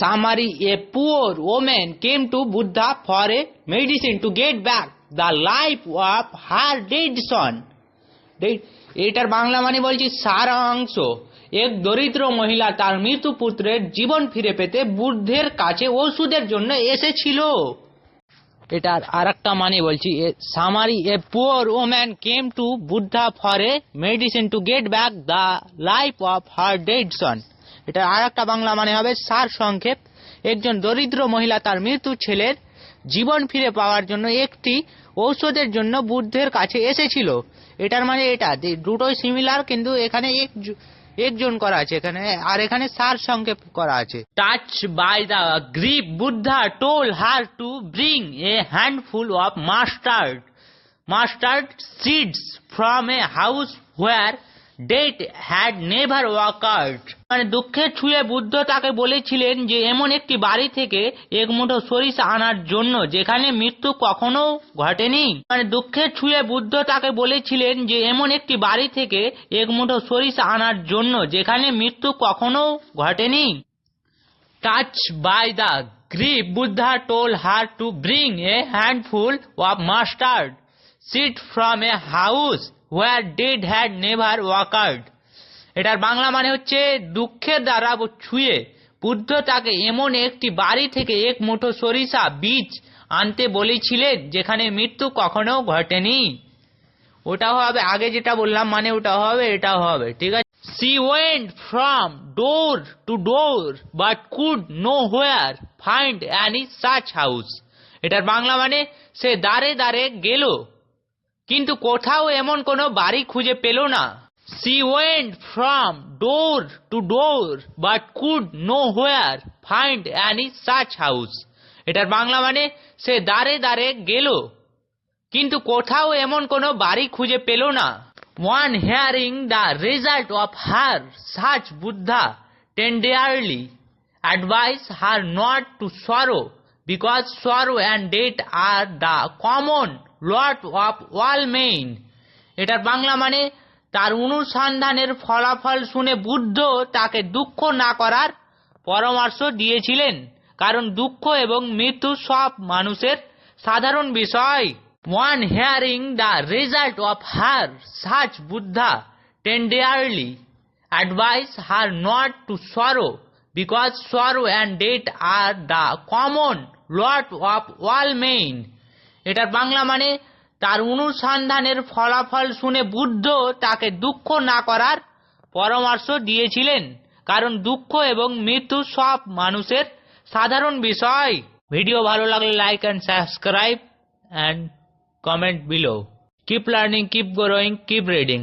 summary a poor woman came to buddha for a medicine to get back the life of her dead son. এটার বাংলা মানে বলছি সারাংশ। এক দরিদ্র মহিলা তার মৃত পুত্রের জীবন ফিরে পেতে বুদ্ধের কাছে ওষুধের জন্য এসেছিল। এটার আর একটা মানে বলছি summary a poor woman came to Buddha for a medicine to get back the life of her dead son এটা আর একটা বাংলা মানে হবে সার সংক্ষেপ। একজন দরিদ্র মহিলা তার মৃত্যু ছেলের জীবন ফিরে পাওয়ার জন্য একটি ঔষধের জন্য বুদ্ধের কাছে এসেছিল। এটার মানে এটা দুটোই সিমিলার কিন্তু এখানে এক একজন করা আছে এখানে, আর এখানে সার সংক্ষেপ করা আছে। Touch by the grief Buddha told her to bring a handful of mustard mustard seeds from a house where death had never occurred মানে দুঃখে ছুঁয়ে বুদ্ধ তাকে বলেছিলেন যে, এমন একটি বাড়ি থেকে এক মুঠো সরিষা আনার জন্য, যেখানে মৃত্যু কখনো ঘটেনি মানে দুঃখে ছুঁয়ে বুদ্ধ তাকে বলেছিলেন যে, এমন একটি বাড়ি থেকে এক মুঠো সরিষা আনার জন্য, যেখানে মৃত্যু কখনো ঘটেনি touch by the grief Buddha told her to bring a handful of mustard seed from a house where death had never occurred. এটার বাংলা মানে হচ্ছে দুঃখের দ্বারা ছুঁয়ে। বুদ্ধ তাকে এমন একটি বাড়ি থেকে এক মুঠো সরিষা, বীজ আনতে বলেছিলেন, যেখানে মৃত্যু কখনো ঘটেনি। ওটা হবে, আগে যেটা বললাম মানে ওটা হবে এটা হবে, ঠিক আছে? She went from door to door but could nowhere find any such house এটার বাংলা মানে সে দাঁড়ে দাঁড়ে গেল, কিন্তু কোথাও এমন কোনো বাড়ি খুঁজে পেল না। Went from door to door but could nowhere find any such house এটার বাংলা মানে সে দাঁড়ে দাঁড়ে গেল। কিন্তু কোথাও এমন কোনো বাড়ি খুঁজে পেল না। On hearing the result of her such Buddha tenderly advise her not to sorrow because sorrow and death are the common lot of all men এটার বাংলা মানে তার অনুসন্ধানের ফলাফল শুনে বুদ্ধ তাকে দুঃখ না করার পরামর্শ দিয়েছিলেন, কারণ দুঃখ এবং মৃত্যু সব মানুষের সাধারণ বিষয়। On hearing the result of her such Buddha tenderly advise her not to sorrow because sorrow and death are the common lot of all men এটার বাংলা মানে তার অনুসন্ধানের ফলাফল শুনে বুদ্ধ তাকে দুঃখ না করার পরামর্শ দিয়েছিলেন। কারণ দুঃখ এবং মৃত্যু সব মানুষের সাধারণ বিষয়। ভিডিও ভালো লাগলে like and subscribe and comment below keep learning keep growing keep reading